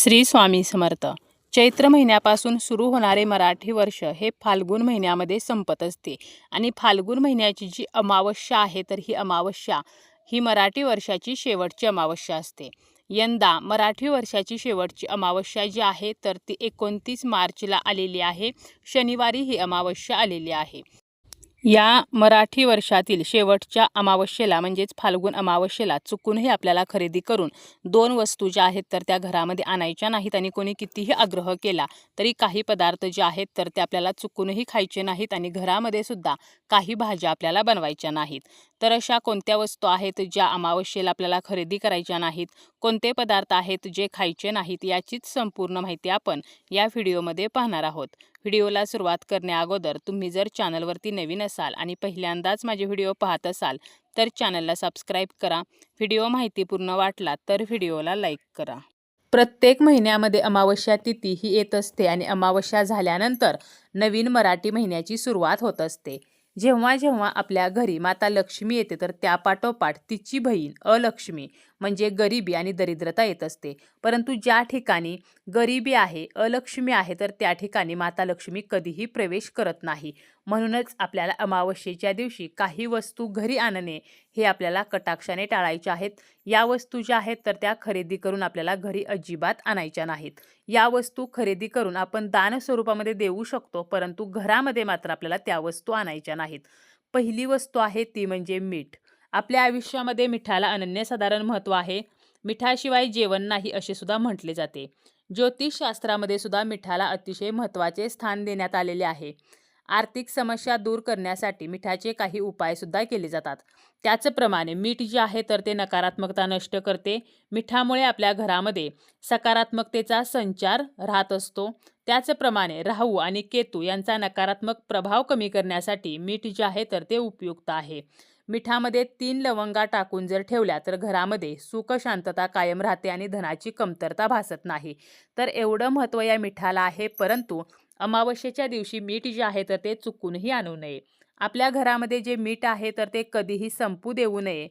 श्री स्वामी समर्थ. चैत्र महिन्यापासून सुरू होणारे मराठी वर्ष हे फाल्गुन महिन्यामध्ये संपत असते. आणि फाल्गुन महिन्याची जी अमावस्या आहे तर ही अमावस्या ही मराठी वर्षाची शेवटची अमावस्या असते. यंदा मराठी वर्षाची शेवटची अमावस्या जी आहे तर ती एकोणतीस मार्चला आलेली आहे. शनिवारी ही अमावस्या आलेली आहे. या मराठी वर्षातील शेवटच्या अमावस्येला म्हणजेच फाल्गुन अमावस्येला चुकूनही आपल्याला खरेदी करून दोन वस्तू ज्या आहेत तर त्या घरामध्ये आणायच्या नाहीत आणि कोणी कितीही आग्रह केला तरी काही पदार्थ जे आहेत तर ते आपल्याला चुकूनही खायचे नाहीत आणि घरामध्ये सुद्धा काही भाज्या आपल्याला बनवायच्या नाहीत. तर अशा कोणत्या वस्तू आहेत ज्या अमावस्येला आपल्याला खरेदी करायच्या नाहीत? कोणते पदार्थ आहेत जे खायचे नाहीत? याचीच संपूर्ण माहिती आपण या व्हिडिओमध्ये पाहणार आहोत. व्हिडिओला सुरुवात करण्याअगोदर तुम्ही जर चॅनलवरती नवीन असाल आणि पहिल्यांदाच माझे व्हिडिओ पाहत असाल तर चॅनलला सबस्क्राईब करा. व्हिडिओ माहितीपूर्ण वाटला तर व्हिडिओला लाईक करा. प्रत्येक महिन्यामध्ये अमावस्या तिथी ही येत असते आणि अमावस्या झाल्यानंतर नवीन मराठी महिन्याची सुरुवात होत असते. जेव्हा जेव्हा आपल्या घरी माता लक्ष्मी येते तर त्यापाठोपाठ तिची बहीण अलक्ष्मी म्हणजे गरिबी आणि दरिद्रता येत असते. परंतु ज्या ठिकाणी गरिबी आहे अलक्ष्मी आहे तर त्या ठिकाणी माता लक्ष्मी कधीही प्रवेश करत नाही. म्हणूनच आपल्याला अमावस्येच्या दिवशी काही वस्तू घरी आणणे हे आपल्याला कटाक्षाने टाळायचे आहेत. या वस्तू ज्या आहेत तर त्या खरेदी करून आपल्याला घरी अजिबात आणायच्या नाहीत. या वस्तू खरेदी करून आपण दान स्वरूपामध्ये देऊ शकतो परंतु घरामध्ये मात्र आपल्याला त्या वस्तू आणायच्या नाहीत. पहिली वस्तू आहे ती म्हणजे मीठ. आपल्या आयुष्यामध्ये मिठाला अनन्यसाधारण महत्त्व आहे. मिठाशिवाय जेवण नाही असे सुद्धा म्हटले जाते. ज्योतिषशास्त्रामध्ये सुद्धा मिठाला अतिशय महत्त्वाचे स्थान देण्यात आलेले आहे. आर्थिक समस्या दूर करण्यासाठी मिठाचे काही उपायसुद्धा केले जातात. त्याचप्रमाणे मीठ जे आहे तर ते नकारात्मकता नष्ट करते. मिठामुळे आपल्या घरामध्ये सकारात्मकतेचा संचार राहत असतो. त्याचप्रमाणे राहू आणि केतू यांचा नकारात्मक प्रभाव कमी करण्यासाठी मीठ जे आहे तर ते उपयुक्त आहे. मिठामध्ये तीन लवंगा टाकून जर ठेवल्या तर घरामध्ये सुख शांतता कायम राहते आणि धनाची कमतरता भासत नाही. तर एवढं महत्त्व या मिठाला आहे परंतु अमावस्येच्या दिवशी मीठ जे आहे तर ते चुकूनही आणू नये. आपल्या घरामध्ये जे मीठ आहे तर ते कधीही संपू देऊ नये.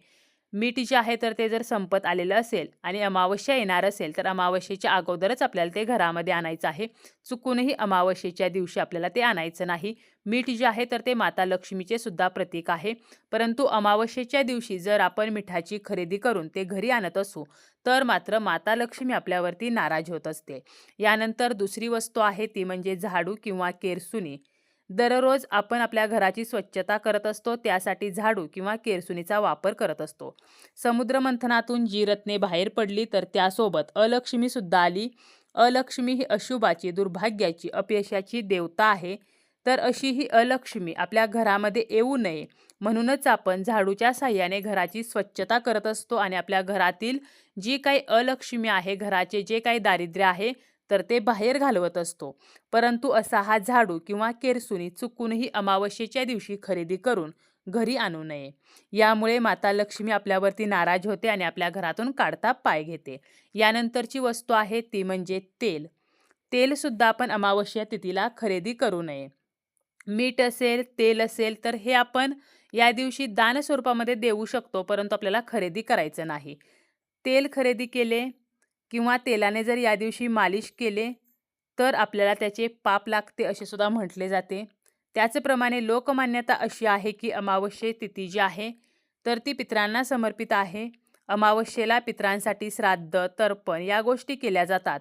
मीठ जे आहे तर ते जर संपत आलेलं असेल आणि अमावस्या येणार असेल तर अमावस्येच्या अगोदरच आपल्याला ते घरामध्ये आणायचं आहे. चुकूनही अमावस्येच्या दिवशी आपल्याला ते आणायचं नाही. मीठ जे आहे तर ते माता लक्ष्मीचे सुद्धा प्रतीक आहे. परंतु अमावस्येच्या दिवशी जर आपण मिठाची खरेदी करून ते घरी आणत असू तर मात्र माता लक्ष्मी आपल्यावरती नाराज होत असते. यानंतर दुसरी वस्तू आहे ती म्हणजे झाडू किंवा केरसुनी. दररोज आपण आपल्या घराची स्वच्छता करत असतो त्यासाठी झाडू किंवा केरसुनीचा वापर करत असतो. समुद्रमंथनातून जी रत्ने बाहेर पडली तर त्यासोबत अलक्ष्मीसुद्धा आली. अलक्ष्मी ही अशुभाची दुर्भाग्याची अपयशाची देवता आहे. तर अशी ही अलक्ष्मी आपल्या घरामध्ये येऊ नये. म्हणूनच आपण झाडूच्या साह्याने घराची स्वच्छता करत असतो आणि आपल्या घरातील जी काही अलक्ष्मी आहे घराचे जे काही दारिद्र्य आहे तर ते बाहेर घालवत असतो. परंतु असा हा झाडू किंवा केरसुनी चुकूनही अमावस्येच्या दिवशी खरेदी करून घरी आणू नये. यामुळे माता लक्ष्मी आपल्यावरती नाराज होते आणि आपल्या घरातून काढता पाय घेते. यानंतरची वस्तू आहे ती म्हणजे तेल. तेलसुद्धा आपण अमावस्या तिथीला खरेदी करू नये. मीठ असेल तेल असेल तर हे आपण या दिवशी दान स्वरूपामध्ये देऊ शकतो परंतु आपल्याला खरेदी करायचं नाही. तेल खरेदी केले किंवा तेलाने जर या दिवशी मालिश केले तर आपल्याला त्याचे पाप लागते असे सुद्धा म्हटले जाते. त्याचप्रमाणे लोकमान्यता अशी आहे की अमावस्ये तिथी जी आहे तर ती पित्रांना समर्पित आहे. अमावस्येला पित्रांसाठी श्राद्ध तर्पण या गोष्टी केल्या जातात.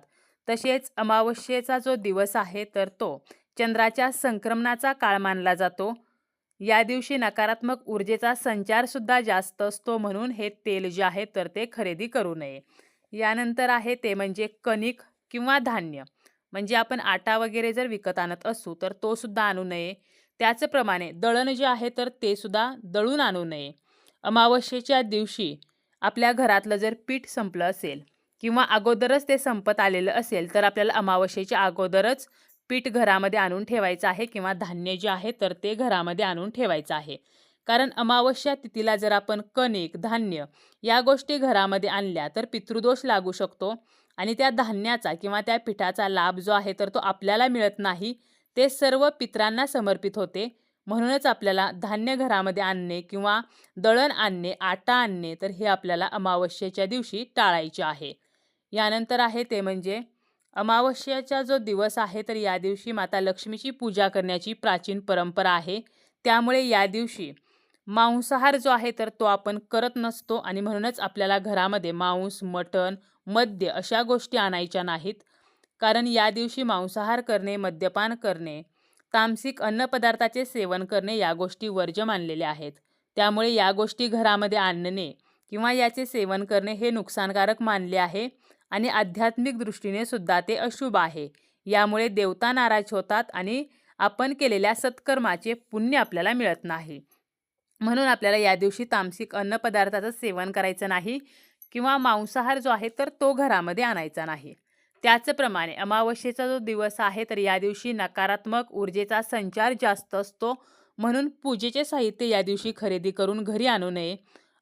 तसेच अमावस्येचा जो दिवस आहे तर तो चंद्राच्या संक्रमणाचा काळ मानला जातो. या दिवशी नकारात्मक ऊर्जेचा संचारसुद्धा जास्त असतो म्हणून हे तेल जे आहे तर ते खरेदी करू नये. यानंतर आहे ते म्हणजे कणिक किंवा धान्य. म्हणजे आपण आटा वगैरे जर विकत आणत असू तर तो सुद्धा आणू नये. त्याचप्रमाणे दळण जे आहे तर ते सुद्धा दळून आणू नये. अमावस्येच्या दिवशी आपल्या घरातलं जर पीठ संपलं असेल किंवा अगोदरच ते संपत आलेलं असेल तर आपल्याला अमावस्येच्या अगोदरच पीठ घरामध्ये आणून ठेवायचं आहे किंवा धान्य जे आहे तर ते घरामध्ये आणून ठेवायचं आहे. कारण अमावस्या तिथीला जर आपण कणिक धान्य या गोष्टी घरामध्ये आणल्या तर पितृदोष लागू शकतो. आणि त्या धान्याचा किंवा त्या पिठाचा लाभ जो आहे तर तो आपल्याला मिळत नाही. ते सर्व पित्रांना समर्पित होते. म्हणूनच आपल्याला धान्य घरामध्ये आणणे किंवा दळण आणणे आटा आणणे तर हे आपल्याला अमावस्येच्या दिवशी टाळायचे आहे. यानंतर आहे ते म्हणजे अमावस्येचा जो दिवस आहे तर या दिवशी माता लक्ष्मीची पूजा करण्याची प्राचीन परंपरा आहे. त्यामुळे या दिवशी मांसाहार जो आहे तर तो आपण करत नसतो आणि म्हणूनच आपल्याला घरामध्ये मांस मटण मद्य अशा गोष्टी आणायच्या नाहीत. कारण या दिवशी मांसाहार करणे मद्यपान करणे तामसिक अन्नपदार्थाचे सेवन करणे या गोष्टी वर्ज्य मानलेल्या आहेत. त्यामुळे या गोष्टी घरामध्ये आणणे किंवा याचे सेवन करणे हे नुकसानकारक मानले आहे आणि आध्यात्मिक दृष्टीने सुद्धा ते अशुभ आहे. यामुळे देवता नाराज होतात आणि आपण केलेल्या सत्कर्माचे पुण्य आपल्याला मिळत नाही. म्हणून आपल्याला या दिवशी तामसिक अन्नपदार्थाचं सेवन करायचं नाही किंवा मांसाहार जो आहे तर तो घरामध्ये आणायचा नाही. त्याचप्रमाणे अमावस्येचा जो दिवस आहे तर या दिवशी नकारात्मक ऊर्जेचा संचार जास्त असतो. म्हणून पूजेचे साहित्य या दिवशी खरेदी करून घरी आणू नये.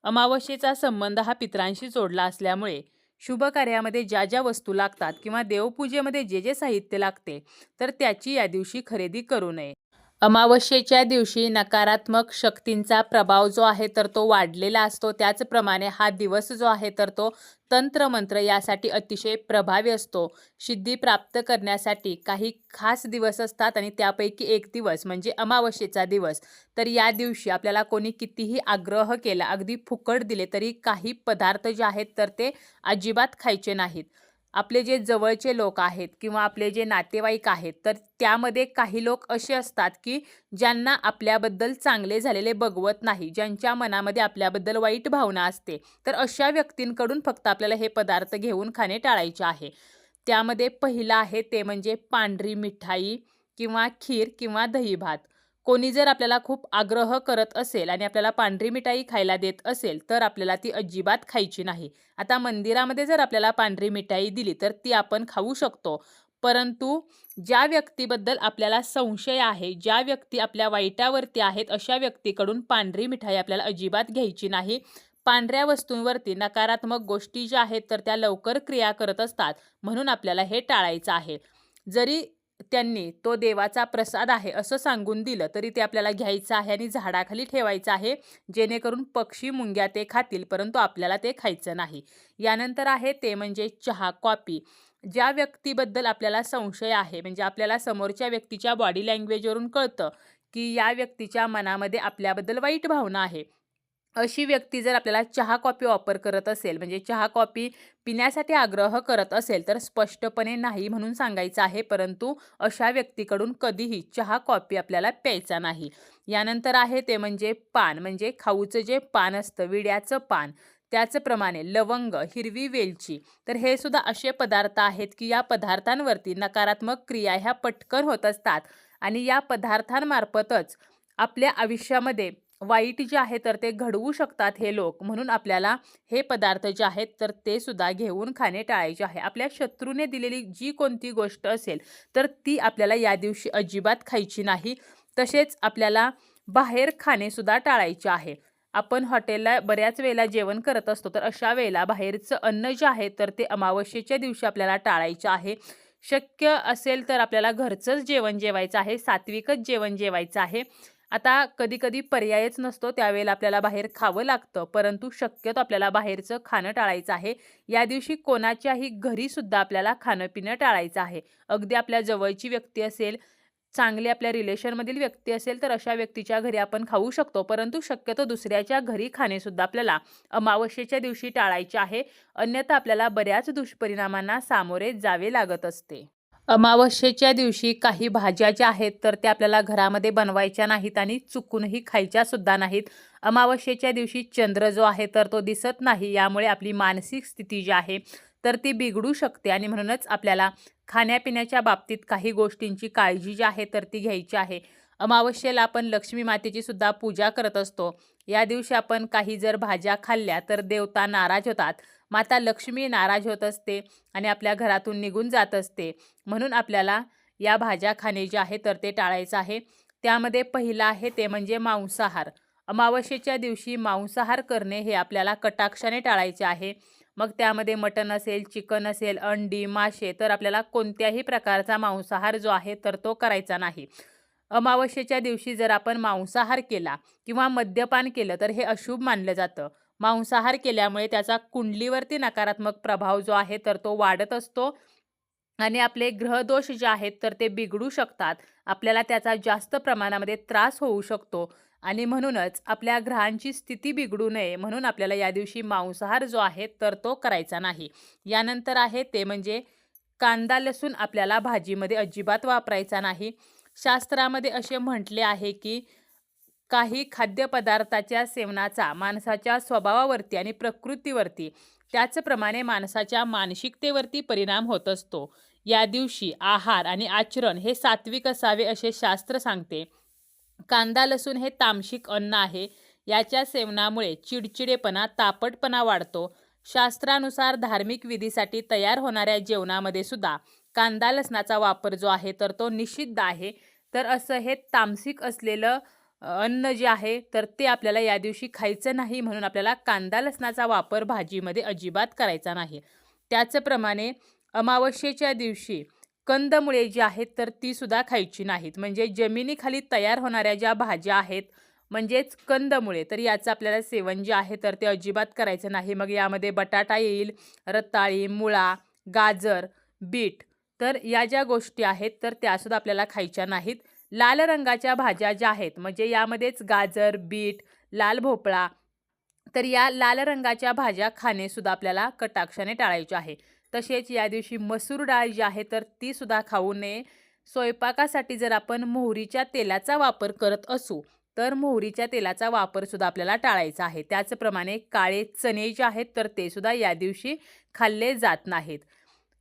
अमावस्येचा संबंध हा पित्रांशी जोडला असल्यामुळे शुभ कार्यामध्ये ज्या ज्या वस्तू लागतात किंवा देवपूजेमध्ये जे जे साहित्य लागते तर त्याची या दिवशी खरेदी करू नये. अमावस्येच्या दिवशी नकारात्मक शक्तींचा प्रभाव जो आहे तर तो वाढलेला असतो. त्याचप्रमाणे हा दिवस जो आहे तर तो तंत्रमंत्र यासाठी अतिशय प्रभावी असतो. सिद्धी प्राप्त करण्यासाठी काही खास दिवस असतात आणि त्यापैकी एक दिवस म्हणजे अमावस्येचा दिवस. तर या दिवशी आपल्याला कोणी कितीही आग्रह केला अगदी फुकट दिले तरी काही पदार्थ जे आहेत तर ते अजिबात खायचे नाहीत. आपले जे जवळचे लोक आहेत किंवा आपले जे नातेवाईक आहेत तर त्यामध्ये काही लोक असे असतात की ज्यांना आपल्याबद्दल चांगले झालेले बघवत नाही ज्यांच्या मनामध्ये आपल्याबद्दल वाईट भावना असते. तर अशा व्यक्तींकडून फक्त आपल्याला हे पदार्थ घेऊन खाणे टाळायचे आहे. त्यामध्ये पहिलं आहे ते म्हणजे पांढरी मिठाई किंवा खीर किंवा दही भात कोणी जर आपल्याला खूप आग्रह करत असेल आणि आपल्याला पांढरी मिठाई खायला देत असेल तर आपल्याला ती अजिबात खायची नाही. आता मंदिरामध्ये जर आपल्याला पांढरी मिठाई दिली तर ती आपण खाऊ शकतो. परंतु ज्या व्यक्तीबद्दल आपल्याला संशय आहे ज्या व्यक्ती आपल्या वाईटावरती आहेत अशा व्यक्तीकडून पांढरी मिठाई आपल्याला अजिबात घ्यायची नाही. पांढऱ्या वस्तूंवरती नकारात्मक गोष्टी ज्या आहेत तर त्या लवकर क्रिया करत असतात. म्हणून आपल्याला हे टाळायचं आहे. जरी त्यांनी तो देवाचा प्रसाद आहे असं सांगून दिलं. तरी ते आपल्याला घ्यायचं आहे आणि झाडाखाली ठेवायचं आहे जेणेकरून पक्षी मुंग्या ते खातील परंतु आपल्याला ते खायचं नाही. यानंतर आहे ते म्हणजे चहा कॉपी ज्या व्यक्तीबद्दल आपल्याला संशय आहे म्हणजे आपल्याला समोरच्या व्यक्तीच्या बॉडी लँग्वेजवरून कळतं की या व्यक्तीच्या मनामध्ये आपल्याबद्दल वाईट भावना आहे. अशी व्यक्ती जर आपल्याला चहा कॉफी ऑफर करत असेल म्हणजे चहा कॉफी पिण्यासाठी आग्रह करत असेल तर स्पष्टपणे नाही म्हणून सांगायचं आहे. परंतु अशा व्यक्तीकडून कधीही चहा कॉफी आपल्याला प्यायचा नाही. यानंतर आहे ते म्हणजे पान म्हणजे खाऊचं जे पान असतं विड्याचं पान त्याचप्रमाणे लवंग हिरवी वेलची. तर हे सुद्धा असे पदार्थ आहेत की या पदार्थांवरती नकारात्मक क्रिया ह्या पटकन होत असतात आणि या पदार्थांमार्फतच आपल्या आयुष्यामध्ये वाईट जे आहे तर ते घडवू शकतात हे लोक. म्हणून आपल्याला हे पदार्थ जे आहेत तर ते सुद्धा घेऊन खाणे टाळायचे आहे. आपल्या शत्रूने दिलेली जी कोणती गोष्ट असेल तर ती आपल्याला या दिवशी अजिबात खायची नाही. तसेच आपल्याला बाहेर खाणेसुद्धा टाळायचे आहे. आपण हॉटेलला बऱ्याच वेळेला जेवण करत असतो तर अशा वेळेला बाहेरचं अन्न जे आहे तर ते अमावस्येच्या दिवशी आपल्याला टाळायचं आहे. शक्य असेल तर आपल्याला घरचंच जेवण जेवायचं आहे सात्विकच जेवण जेवायचं आहे. आता कधी कधी पर्यायच नसतो त्यावेळेला आपल्याला बाहेर खावं लागतं परंतु शक्यतो आपल्याला बाहेरचं खाणं टाळायचं आहे. या दिवशी कोणाच्याही घरीसुद्धा आपल्याला खाणं पिणं टाळायचं आहे. अगदी आपल्या जवळची व्यक्ती असेल चांगली आपल्या रिलेशनमधील व्यक्ती असेल तर अशा व्यक्तीच्या घरी आपण खाऊ शकतो. परंतु शक्यतो दुसऱ्याच्या घरी खाणेसुद्धा आपल्याला अमावस्येच्या दिवशी टाळायचे आहे. अन्यथा आपल्याला बऱ्याच दुष्परिणामांना सामोरे जावे लागत असते. अमावस्येच्या दिवशी काही भाज्या ज्या आहेत तर त्या आपल्याला घरामध्ये बनवायच्या नाहीत आणि चुकूनही खायच्या सुद्धा नाहीत. अमावस्येच्या दिवशी चंद्र जो आहे तर तो दिसत नाही. यामुळे आपली मानसिक स्थिती जी आहे तर ती बिघडू शकते आणि म्हणूनच आपल्याला खाण्यापिण्याच्या बाबतीत काही गोष्टींची काळजी जी आहे तर ती घ्यायची आहे. अमावस्येला आपण लक्ष्मी मातेची सुद्धा पूजा करत असतो. या दिवशी आपण काही जर भाज्या खाल्ल्या तर देवता नाराज होतात. माता लक्ष्मी नाराज होत असते आणि आपल्या घरातून निघून जात असते. म्हणून आपल्याला या भाज्या खाणे जे आहे तर ते टाळायचं आहे. त्यामध्ये पहिलं आहे ते म्हणजे मांसाहार. अमावस्येच्या दिवशी मांसाहार करणे हे आपल्याला कटाक्षाने टाळायचे आहे. मग त्यामध्ये मटण असेल चिकन असेल अंडी मासे तर आपल्याला कोणत्याही प्रकारचा मांसाहार जो आहे तर तो करायचा नाही. अमावस्येच्या दिवशी जर आपण मांसाहार केला किंवा मद्यपान केलं तर हे अशुभ मानलं जातं. मांसाहार केल्यामुळे त्याचा कुंडलीवरती नकारात्मक प्रभाव जो आहे तर तो वाढत असतो आणि आपले ग्रहदोष जे आहेत तर ते बिघडू शकतात. आपल्याला त्याचा जास्त प्रमाणामध्ये त्रास होऊ शकतो आणि म्हणूनच आपल्या ग्रहांची स्थिती बिघडू नये म्हणून आपल्याला या दिवशी मांसाहार जो आहे तर तो करायचा नाही. यानंतर आहे ते म्हणजे कांदा लसूण आपल्याला भाजीमध्ये अजिबात वापरायचा नाही. शास्त्रामध्ये असे म्हटले आहे की काही खाद्यपदार्थाच्या सेवनाचा माणसाच्या स्वभावावरती आणि प्रकृतीवरती त्याचप्रमाणे माणसाच्या मानसिकतेवरती परिणाम होत असतो. या दिवशी आहार आणि आचरण हे सात्विक असावे असे शास्त्र सांगते. कांदा लसूण हे तामशिक अन्न आहे. याच्या सेवनामुळे चिडचिडेपणा तापटपणा वाढतो. शास्त्रानुसार धार्मिक विधीसाठी तयार होणाऱ्या जेवणामध्ये सुद्धा कांदा लसणाचा वापर जो आहे तर तो निषिद्ध आहे. तर असं हे तामसिक असलेलं अन्न जे आहे तर ते आपल्याला या दिवशी खायचं नाही म्हणून आपल्याला कांदा लसणाचा वापर भाजीमध्ये अजिबात करायचा नाही. त्याचप्रमाणे अमावस्येच्या दिवशी कंदमुळे जी आहेत तर ती सुद्धा खायची नाहीत. म्हणजे जमिनीखाली तयार होणाऱ्या ज्या भाज्या आहेत म्हणजेच कंदमुळे तर याचं आपल्याला सेवन जे आहे तर ते अजिबात करायचं नाही. मग यामध्ये बटाटा येईल रताळी मुळा गाजर बीट तर या ज्या गोष्टी आहेत तर त्यासुद्धा आपल्याला खायच्या नाहीत. लाल रंगाच्या भाज्या ज्या आहेत म्हणजे यामध्येच गाजर बीट लाल भोपळा तर या लाल रंगाच्या भाज्या खाणेसुद्धा आपल्याला कटाक्षाने टाळायचे आहे. तसेच या दिवशी मसूर डाळ जी आहे तर तीसुद्धा खाऊ नये. स्वयंपाकासाठी जर आपण मोहरीच्या तेलाचा वापर करत असू तर मोहरीच्या तेलाचा वापरसुद्धा आपल्याला टाळायचा आहे. त्याचप्रमाणे काळे चणे जे आहेत तर ते सुद्धा या दिवशी खाल्ले जात नाहीत.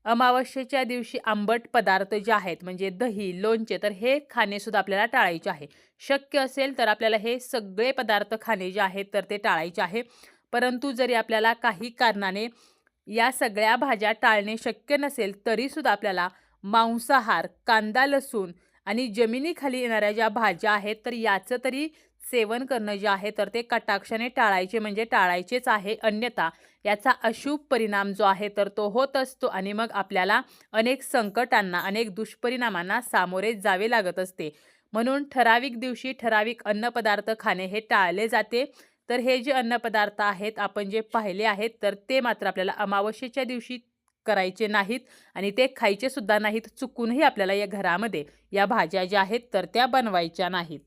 अमावस्येच्या दिवशी आंबट पदार्थ जे आहेत म्हणजे दही लोणचे तर हे खाणेसुद्धा आपल्याला टाळायचे आहे. शक्य असेल तर आपल्याला हे सगळे पदार्थ खाणे जे आहेत तर ते टाळायचे आहे. परंतु जरी आपल्याला काही कारणाने या सगळ्या भाज्या टाळणे शक्य नसेल तरीसुद्धा आपल्याला मांसाहार कांदा लसूण आणि जमिनीखाली येणाऱ्या ज्या भाज्या आहेत तर याचं तरी सेवन करणं जे आहे तर ते कटाक्षाने टाळायचे म्हणजे टाळायचेच आहे. अन्यथा याचा अशुभ परिणाम जो आहे तर तो होत असतो आणि मग आपल्याला अनेक संकटांना अनेक दुष्परिणामांना सामोरे जावे लागत असते. म्हणून ठराविक दिवशी ठराविक अन्नपदार्थ खाणे हे टाळले जाते. तर हे जे अन्नपदार्थ आहेत आपण जे पाहिले आहेत तर ते मात्र आपल्याला अमावस्येच्या दिवशी करायचे नाहीत आणि ते खायचे सुद्धा नाहीत चुकूनही आपल्याला या घरामध्ये या भाज्या ज्या आहेत तर त्या बनवायच्या नाहीत.